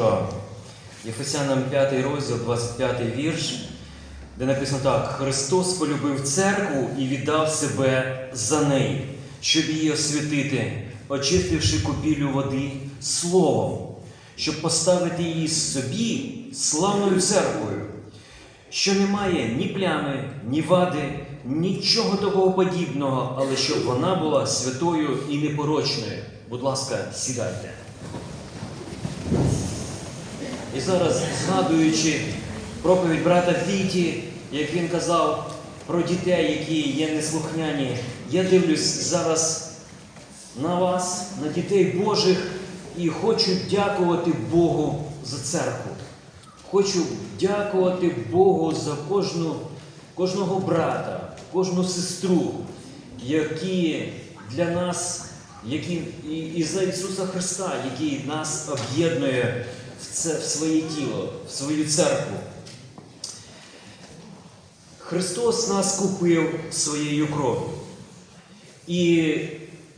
Лука, Єфесянам 5 розділ, 25 вірш, де написано так: Христос полюбив церкву і віддав себе за неї, щоб її освятити, очистивши купілю води словом, щоб поставити її собі славною церквою, що не має ні плями, ні вади, нічого такого подібного, але щоб вона була святою і непорочною. Будь ласка, сідайте. Зараз, згадуючи проповідь брата Віті, як він казав про дітей, які є неслухняні, я дивлюсь зараз на вас, на дітей Божих, і хочу дякувати Богу за церкву. Хочу дякувати Богу за кожну, кожного брата, кожну сестру, які для нас, які, і, і за Ісуса Христа, який нас об'єднує в, своє тіло, в свою церкву. Христос нас купив своєю кров'ю. І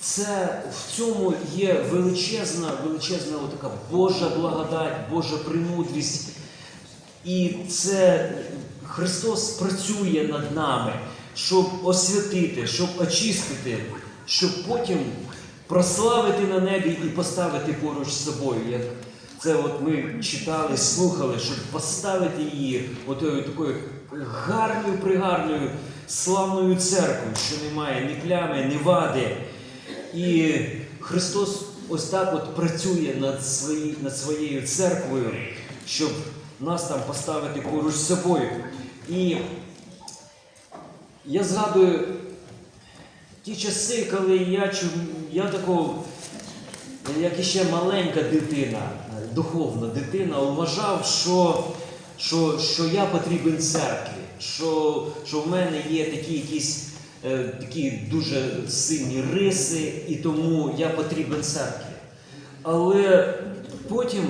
це в цьому є величезна, величезна така Божа благодать, Божа премудрість. І це Христос працює над нами, щоб освятити, щоб очистити, щоб потім прославити на небі і поставити поруч з собою. Як це от ми читали, слухали, щоб поставити її отою такою гарною, пригарною, славною церквою, що немає ні плями, ні вади. І Христос ось так от працює над, свої, над своєю церквою, щоб нас там поставити поруч з собою. І я згадую ті часи, коли я я такого, як іще маленька дитина, духовна дитина, вважав, що, що, що я потрібен церкві, що, що в мене є такі якісь е, такі дуже сильні риси, і тому я потрібен церкві. Але потім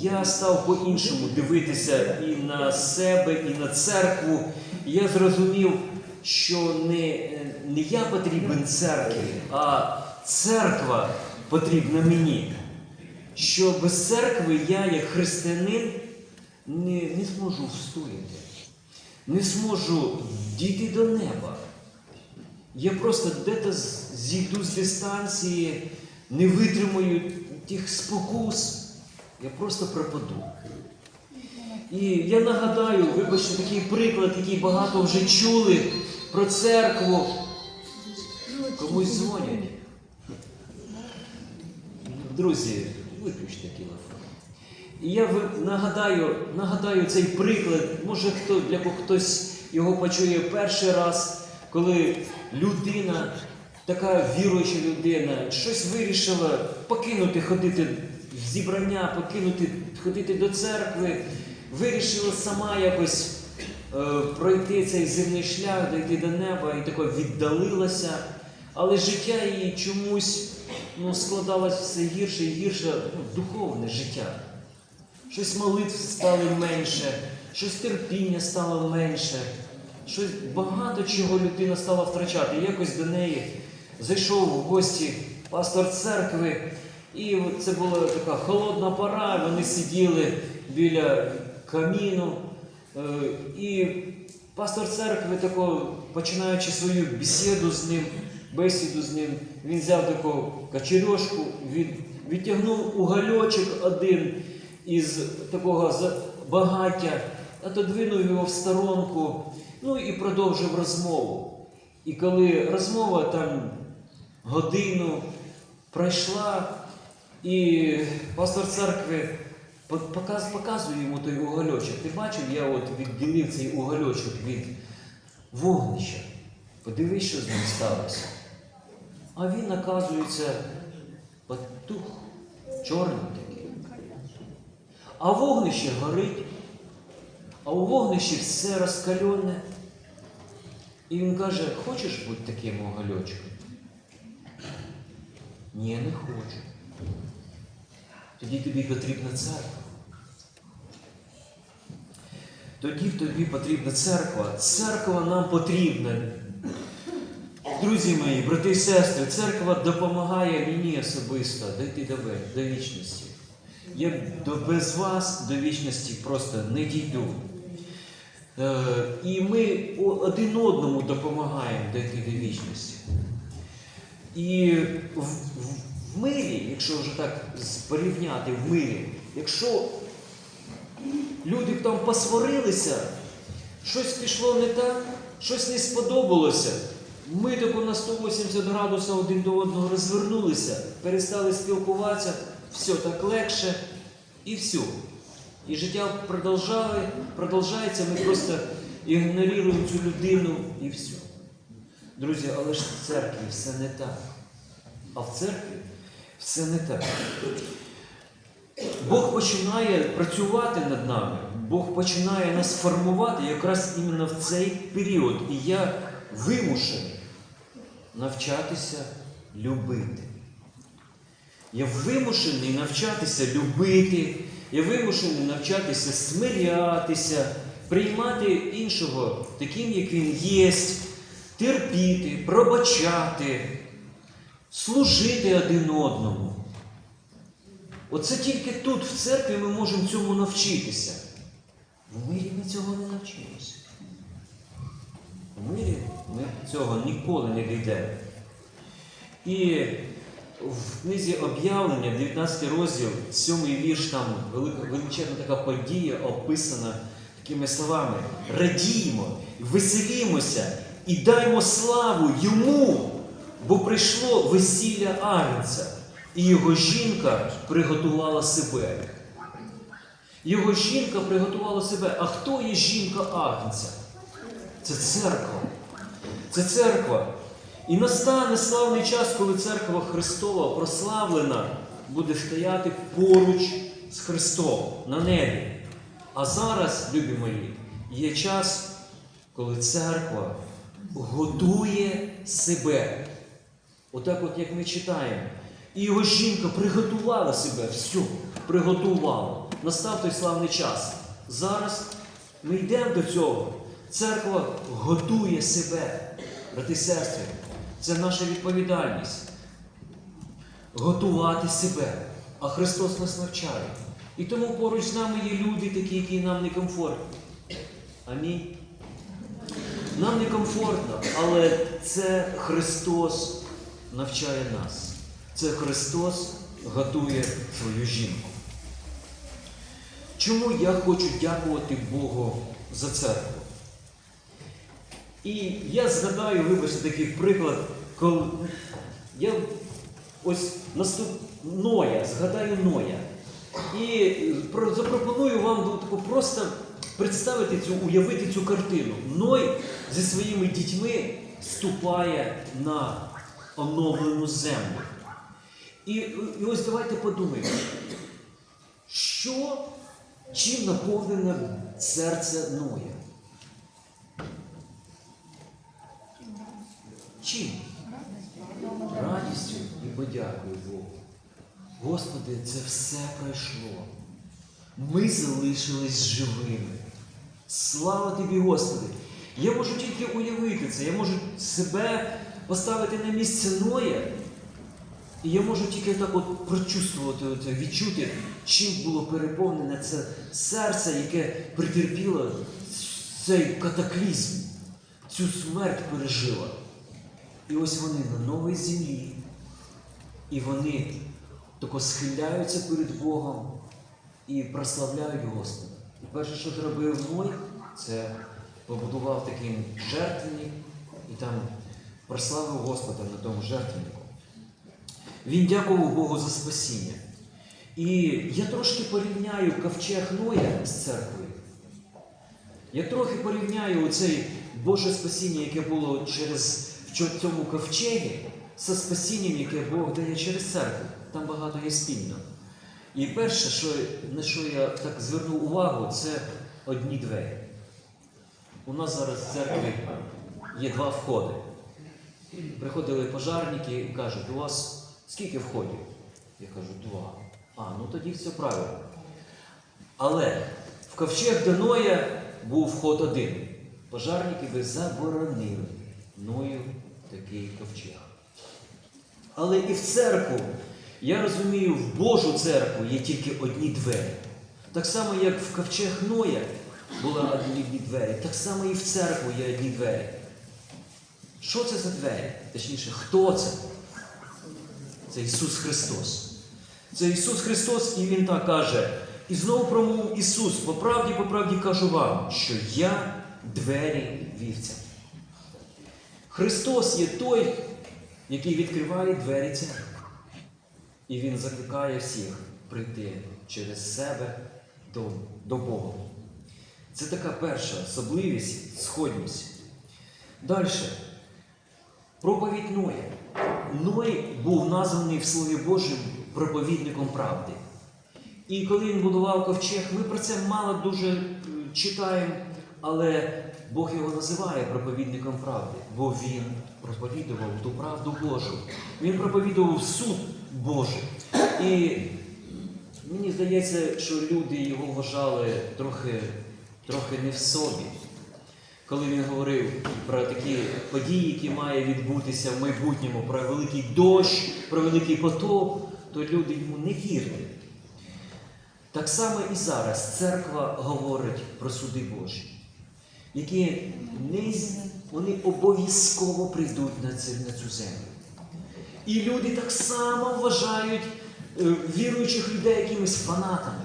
я став по-іншому дивитися і на себе, і на церкву. І я зрозумів, що не, не я потрібен церкві, а церква потрібна мені. Що без церкви я, як християнин, не, не зможу встояти, не зможу дійти до неба. Я просто де-то зійду з дистанції, не витримаю тих спокус, я просто пропаду. І я нагадаю, вибачте, такий приклад, який багато вже чули про церкву. Комусь дзвонять. Друзі, виключте телефон. І я нагадаю, нагадаю цей приклад, може хто, для кого хтось його почує перший раз, коли людина, така віруюча людина, щось вирішила покинути ходити в зібрання, покинути ходити до церкви, вирішила сама якось е, пройти цей земний шлях, дойти до неба і тако віддалилася. Але життя її чомусь ну, складалось все гірше і гірше, ну, духовне життя. Щось молитв стало менше, щось терпіння стало менше, щось багато чого людина стала втрачати. Якось до неї зайшов в гості пастор церкви, і це була така холодна пора, вони сиділи біля каміну. Е, І пастор церкви, тако, починаючи свою бесіду з ним, бесіду з ним, він взяв таку качерьошку, від, відтягнув угольочок один із такого багаття, отодвинув його в сторонку, ну і продовжив розмову. І коли розмова там годину пройшла, і пастор церкви показує йому той угольочок. Ти бачив, я от відділив цей угольочок від вогнища. Подивись, що з ним сталося. А він, оказується, потух, чорний такий. А вогнище горить, а у вогнищі все розкальоне. І він каже, хочеш бути таким угольочком? Ні, не хочу. Тоді тобі потрібна церква. Тоді тобі потрібна церква. Церква нам потрібна. Друзі мої, брати і сестри, церква допомагає мені особисто дійти до, вічності. Я без вас до вічності просто не дійду. Е, і ми один одному допомагаємо дійти до вічності. І в, в, в мирі, якщо вже так порівняти в мирі, якщо люди там посварилися, щось пішло не так, щось не сподобалося. Ми тако на 180 градусів один до одного розвернулися, перестали спілкуватися, все так легше і все. І життя продовжає, продовжається, ми просто ігноруємо цю людину і все. Друзі, але ж в церкві все не так. А в церкві все не так. Бог починає працювати над нами, Бог починає нас формувати якраз іменно в цей період. І я вимушений навчатися любити. Я вимушений навчатися любити, я вимушений навчатися смирятися, приймати іншого таким, як він є, терпіти, пробачати, служити один одному. Оце тільки тут, в церкві, ми можемо цьому навчитися. В мирі ми цього не навчимося. В мирі ми цього ніколи не дійдемо. І в книзі об'явлення, 19 розділ, 7 вірш, там величезна така подія описана такими словами: радіємо, веселімося і даймо славу йому, бо прийшло весілля Агнця, і його жінка приготувала себе. Його жінка приготувала себе. А хто є жінка Агнця? Це церква. Це церква. І настане славний час, коли церква Христова прославлена буде стояти поруч з Христом на небі. А зараз, любі мої, є час, коли церква готує себе. Отак, от як ми читаємо. І його жінка приготувала себе, все, приготувала. Настав той славний час. Зараз ми йдемо до цього. Церква готує себе, брати і сестри. Це наша відповідальність. Готувати себе. А Христос нас навчає. І тому поруч з нами є люди, такі, які нам некомфортні. Амінь. Нам некомфортно, але це Христос навчає нас. Це Христос готує свою жінку. Чому я хочу дякувати Богу за церкву? І я згадаю, вибачте, такий приклад, коли я ось наступ Ноя, згадаю Ноя. І запропоную вам просто представити цю, уявити цю картину. Ной зі своїми дітьми ступає на оновлену землю. І, і ось давайте подумаємо, що чим наповнене серце Ноя? Чим? Радістю і подякою Богу. Господи, це все пройшло. Ми залишились живими. Слава тобі, Господи! Я можу тільки уявити це, я можу себе поставити на місце Ноя, і я можу тільки так от прочувствувати, відчути, чим було переповнене це серце, яке претерпіло цей катаклізм, цю смерть пережило. І ось вони на новій землі, і вони тако схиляються перед Богом і прославляють Господа. І перше, що зробив Ной, це побудував такий жертвенник і там прославив Господа на тому жертвеннику. Він дякував Богу за спасіння. І я трошки порівняю ковчег Ноя з церквою. Я трохи порівняю оцей Боже спасіння, яке було через в цьому ковчегі, з спасінням, яке Бог дає через церкву. Там багато є спільно. І перше, що, на що я так звернув увагу, це одні двері. У нас зараз в церкві є два входи. Приходили пожарники і кажуть, у вас скільки входів? Я кажу, два. А, ну тоді все правильно. Але в ковчег до Ноя був вход один. Пожарники би заборонили Ною такий ковчег. Але і в церкву я розумію, в Божу церкву є тільки одні двері. Так само, як в ковчег Ноя були одні двері, так само і в церкву є одні двері. Що це за двері? Точніше, хто це? Це Ісус Христос. Це Ісус Христос, і Він так каже. І знову промовив Ісус, по правді, по правді кажу вам, що я двері вівця. Христос є той, який відкриває двері церкви. І Він закликає всіх прийти через себе до, до Бога. Це така перша особливість, сходність. Далі. Проповідь Ноя. Ной був названий в Слові Божому проповідником правди. І коли він будував ковчег, ми про це мало дуже е, читаємо, але Бог його називає проповідником правди, бо він проповідував ту правду Божу. Він проповідував суд Божий. І мені здається, що люди його вважали трохи, трохи не в собі. Коли він говорив про такі події, які має відбутися в майбутньому, про великий дощ, про великий потоп, то люди йому не вірили. Так само і зараз церква говорить про суди Божі, які не, вони обов'язково прийдуть на, цю, на цю землю. І люди так само вважають е, віруючих людей якимись фанатами.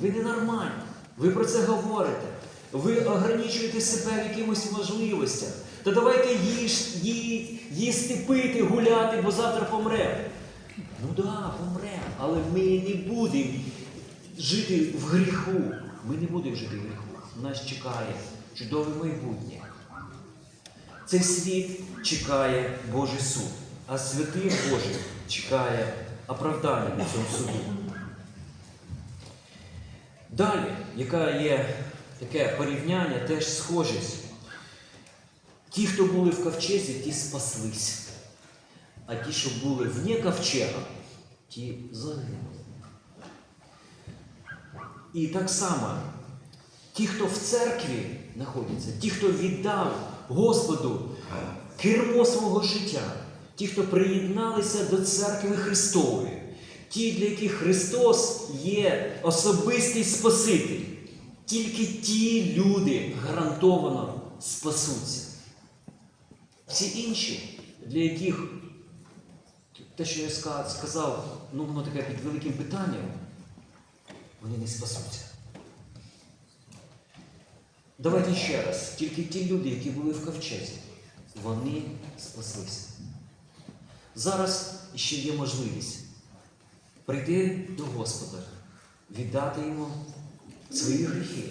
Ви ненормальні, ви про це говорите. Ви ограничуєте себе в якимось можливостях. Та давайте їж, ї, їсти, пити, гуляти, бо завтра помремо. Ну так, да, помремо, але ми не будемо жити в гріху. Ми не будемо жити в гріху. Нас чекає чудове майбутнє. Цей світ чекає Божий суд, а святих Божих чекає оправдання на цьому суду. Далі, яка є таке порівняння, теж схожість. Ті, хто були в ковчезі, ті спаслись. А ті, що були вне ковчега, ті загинули. І так само, ті, хто в церкві знаходяться, ті, хто віддав Господу кермо свого життя, ті, хто приєдналися до церкви Христової, ті, для яких Христос є особистий Спаситель, тільки ті люди гарантовано спасуться. Всі інші, для яких те, що я сказав, ну воно таке під великим питанням, вони не спасуться. Давайте ще раз. Тільки ті люди, які були в ковчезі, вони спаслися. Зараз ще є можливість прийти до Господа, віддати йому свої гріхи,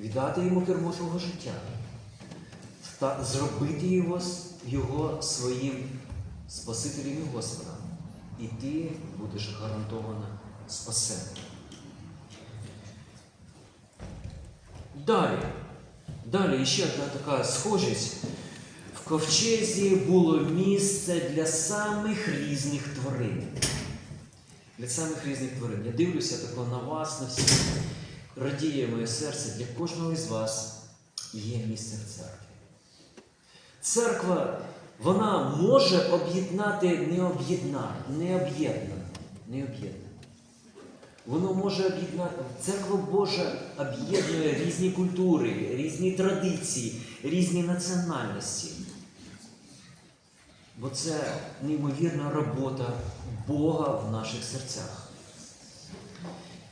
віддати йому кермо свого життя та зробити його, його своїм Спасителем і Господом. І ти будеш гарантовано спасений. Далі. Далі ще одна така схожість. В ковчезі було місце для самих різних тварин. Для самих різних тварин. Я дивлюся тако на вас, на всіх. Радіє моє серце, для кожного із вас є місце в церкві. Церква, вона може об'єднати необ'єднане, необ'єднане. Воно може об'єднати. Церква Божа об'єднує різні культури, різні традиції, різні національності. Бо це неймовірна робота Бога в наших серцях.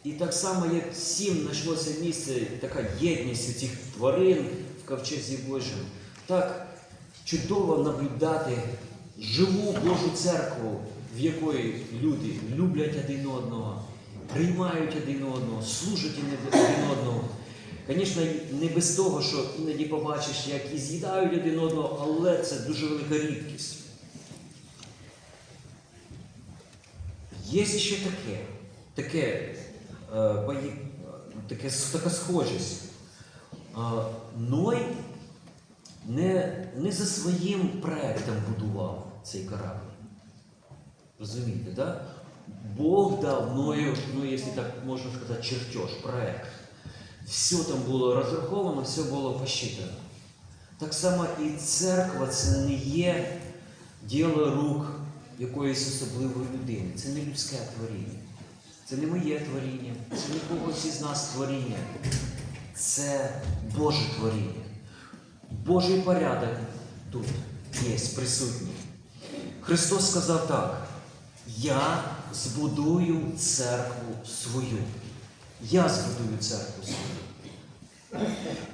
І так само, як всім знайшлося місце, така єдність цих тварин в ковчезі Божому, так чудово наблюдати живу Божу церкву, в якої люди люблять один одного, приймають один одного, служать один одному. Звісно, не без того, що іноді побачиш, як і з'їдають один одного, але це дуже велика рідкість. Є ще таке, таке, е, таке така схожість. Е, Ной не, не за своїм проектом будував цей корабль. Розумієте, да? Бог дав Ною, ну, якщо так можна сказати, чертеж, проект. Все там було розраховано, все було посчитано. Так само і церква це не є діло рук якоїсь особливої людини. Це не людське творіння. Це не моє творіння, це не когось із нас творіння. Це Боже творіння. Божий порядок тут є присутній. Христос сказав так: Я збудую церкву свою. Я збудую церкву свою.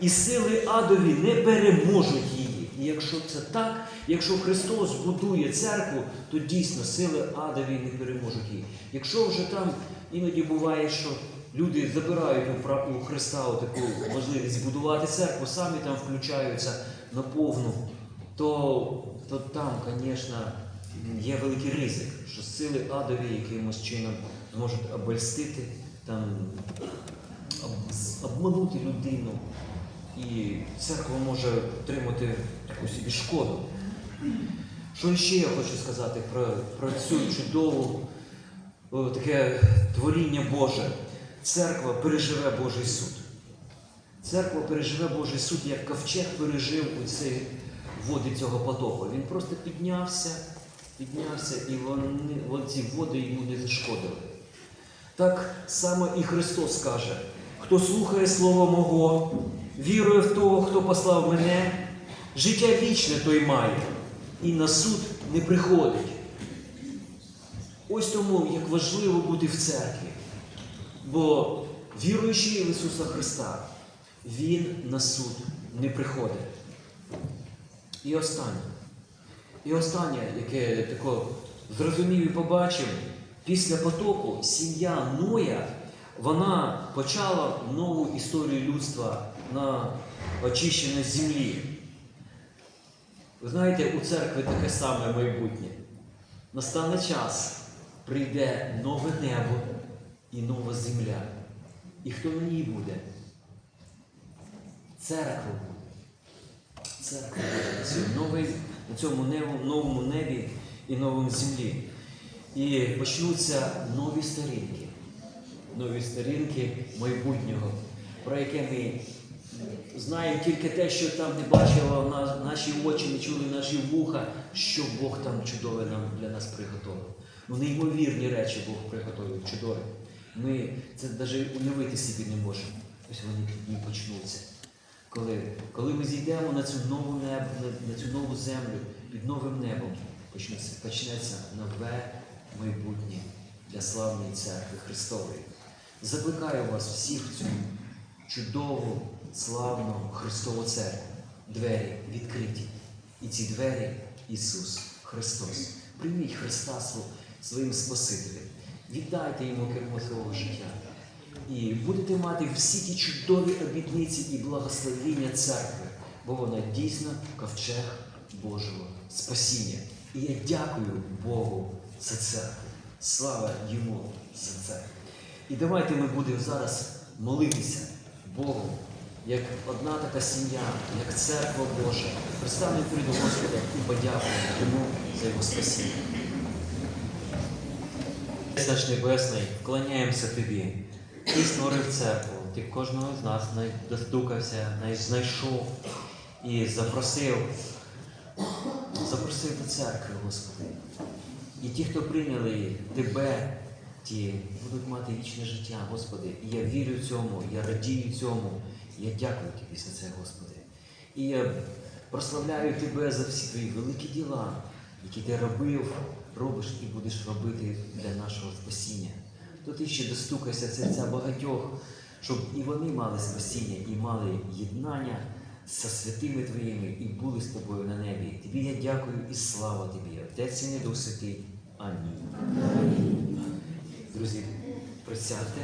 І сили адові не переможуть її. І якщо це так, якщо Христос будує церкву, то дійсно сили адові не переможуть її. Якщо вже там іноді буває, що люди забирають у Христа таку можливість будувати церкву, самі там включаються на повну, то, то там, звісно, є великий ризик, що сили адові якимось чином зможуть обольстити, там, об- обманути людину. І церква може отримати таку собі шкоду. Що ще я хочу сказати про, про цю чудову о, таке творіння Боже? Церква переживе Божий суд. Церква переживе Божий суд, як ковчег пережив у ці води цього потоку. Він просто піднявся, піднявся, і вони, ці води йому не зашкодили. Так само і Христос каже: хто слухає Слово Мого, вірує в того, хто послав мене, життя вічне той має, і на суд не приходить. Ось тому, як важливо бути в церкві. Бо віруючий в Ісуса Христа, Він на суд не приходить. І останнє. І останнє, яке тако зрозумів і побачив, після потоку сім'я Ноя, вона почала нову історію людства на очищеній землі. Ви знаєте, у церкві таке саме майбутнє. Настане час, прийде нове небо і нова земля. І хто на ній буде? Церква буде. Церква буде новий, на цьому новому небі і новому землі. І почнуться нові сторінки. Нові сторінки майбутнього, про яке ми знаємо тільки те, що там не бачили наші очі, не чули наші вуха, що Бог там чудове нам для нас приготовив. Ну, неймовірні речі Бог приготовив, чудові. Ми це навіть уявити собі не можемо. Ось вони почнуться. Коли, коли ми зійдемо на цю нову небо, на, цю нову землю під новим небом, почнеться, почнеться нове майбутнє для славної церкви Христової. Закликаю вас всіх в цю чудову, славну Христову церкву. Двері відкриті. І ці двері Ісус Христос. Прийміть Христа своїм Спасителем. Віддайте йому кермо свого життя. І будете мати всі ті чудові обітниці і благословіння церкви, бо вона дійсно ковчег Божого спасіння. І я дякую Богу за церкву. Слава йому за це. І давайте ми будемо зараз молитися Богу, як одна така сім'я, як церква Божа. Пристанемо перед Господа і подякуємо йому за його спасіння. Наш Небесний, вклоняємося Тобі. Ти створив церкву, ти кожного з нас достукався, знайшов і запросив, запросив до церкви, Господи. І ті, хто прийняли Тебе, ті будуть мати вічне життя, Господи. І я вірю цьому, я радію цьому. Я дякую Тобі за це, Господи. І я прославляю Тебе за всі Твої великі діла, які ти робив, робиш і будеш робити для нашого спасіння. То ти ще достукайся серця багатьох, щоб і вони мали спасіння, і мали єднання зі святими Твоїми, і були з тобою на небі. Тобі я дякую і слава Тобі, Отець і Недух Святий. Амінь. Друзі, присядьте.